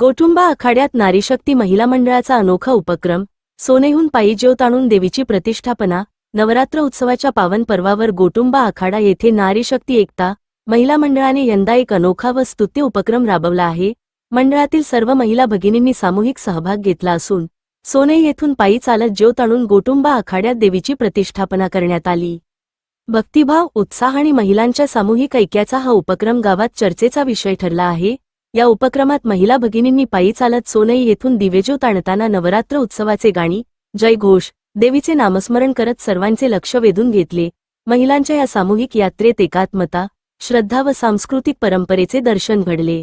गोटुंबा आखाड्यात नारीशक्ती महिला मंडळाचा अनोखा उपक्रम सोनेहून पायी ज्योत आणून देवीची प्रतिष्ठापना नवरात्र उत्सवाच्या पावन पर्वावर गोटुंबा आखाडा येथे नारीशक्ती एकता महिला मंडळाने यंदा एक अनोखा व स्तुत्य उपक्रम राबवला आहे. मंडळातील सर्व महिला भगिनींनी सामूहिक सहभाग घेतला असून सोने येथून पायी चालत ज्योत आणून गोटुंबा आखाड्यात देवीची प्रतिष्ठापना करण्यात आली. भक्तिभाव उत्साह आणि महिलांच्या सामूहिक ऐक्याचा हा उपक्रम गावात चर्चेचा विषय ठरला आहे. या उपक्रमात महिला भगिनींनी पायी चालत सोनई येथून दिवेज्योत आणताना नवरात्र उत्सवाचे गाणी जयघोष देवीचे नामस्मरण करत सर्वांचे लक्ष वेधून घेतले. महिलांच्या या सामूहिक यात्रेत एकात्मता श्रद्धा व सांस्कृतिक परंपरेचे दर्शन घडले.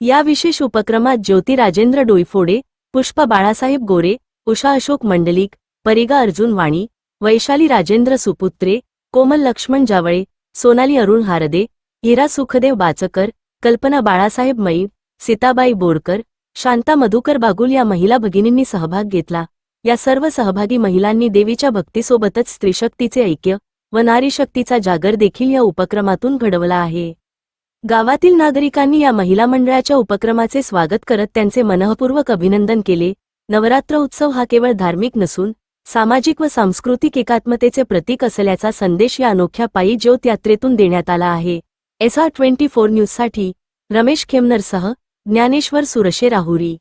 या विशेष उपक्रमात ज्योती राजेंद्र डोईफोडे पुष्पा बाळासाहेब गोरे उषा अशोक मंडलिक परिगा अर्जुन वाणी वैशाली राजेंद्र सुपुत्रे कोमल लक्ष्मण जावळे सोनाली अरुण हारदे हिरा सुखदेव बाचकर कल्पना बाळासाहेब मैब सीताबाई बोरकर शांता मधुकर बागुल या महिला भगिनींनी सहभाग घेतला. या सर्व सहभागी महिलांनी देवीच्या भक्तीसोबतच स्त्रीशक्तीचे ऐक्य व नारीशक्तीचा जागर देखील या उपक्रमातून घडवला आहे. गावातील नागरिकांनी या महिला मंडळाच्या उपक्रमाचे स्वागत करत त्यांचे मनःपूर्वक अभिनंदन केले. नवरात्र उत्सव हा केवळ धार्मिक नसून सामाजिक व सांस्कृतिक एकात्मतेचे प्रतीक असल्याचा संदेश या अनोख्या पायी ज्योत यात्रेतून देण्यात आला आहे. एसआर ट्वेंटी फोर न्यूजसाठी रमेश खेमनरसह ज्ञानेश्वर सुरशे राहुरी.